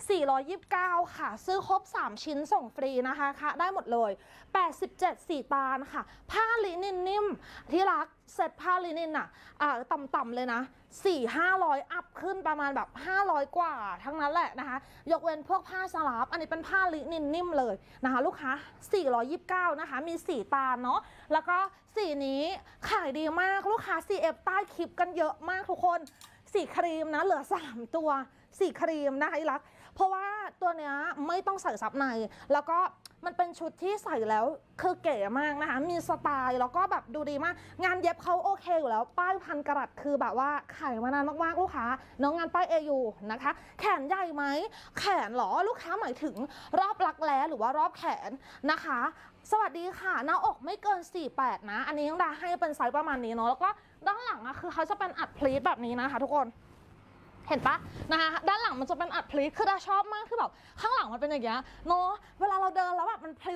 429 ค่ะ ซื้อครบ 3 ชิ้นส่งฟรีนะคะค่ะได้หมดเลย 87สีตาลค่ะ ผ้าลินินนิ่มที่รักเซ็ตผ้าลินินอะอ่าต่ำๆเลยนะ 4 500 อัพขึ้นประมาณแบบ 500 กว่า ทั้งนั้นแหละนะคะ ยกเว้นพวกผ้าสลับอันนี้เป็นผ้าลินินนิ่มเลยนะคะ ลูกค้า 429 นะคะ มีสีตาลเนาะแล้วก็สีนี้ขายดีมากลูกค้า CF ใต้คลิปกันเยอะมากทุกคนสีครีมนะเหลือ 3 ตัวสีครีมนะคะอีรัก เพราะว่าตัวเนี้ยไม่ต้องใส่ซับใน แล้วก็มันเป็นชุดที่ใส่แล้วคือเก๋มากนะคะ มีสไตล์แล้วก็แบบดูดีมาก งานเย็บเขาโอเคอยู่แล้ว ป้ายพันกรัตคือแบบว่าขายมานานมากๆลูกค้าน้องงานป้ายเอยูนะคะ แขนใหญ่ไหม แขนหรอลูกค้าหมายถึงรอบรักแร้หรือว่ารอบแขนนะคะ สวัสดีค่ะหน้าอกไม่เกิน 48 นะ อันนี้ยังดาให้เป็นไซส์ประมาณนี้เนาะแล้วก็ด้านหลังอะคือเขาจะเป็นอัดพลีทแบบนี้นะคะทุกคน เห็นปะนะคะด้านหลังมันจะเป็นอัดพลิกคือดาชอบมากคือแบบข้างหลังมันเป็นอย่างเงี้ยเนาะเวลาเราเดินแล้วแบบมันพลิ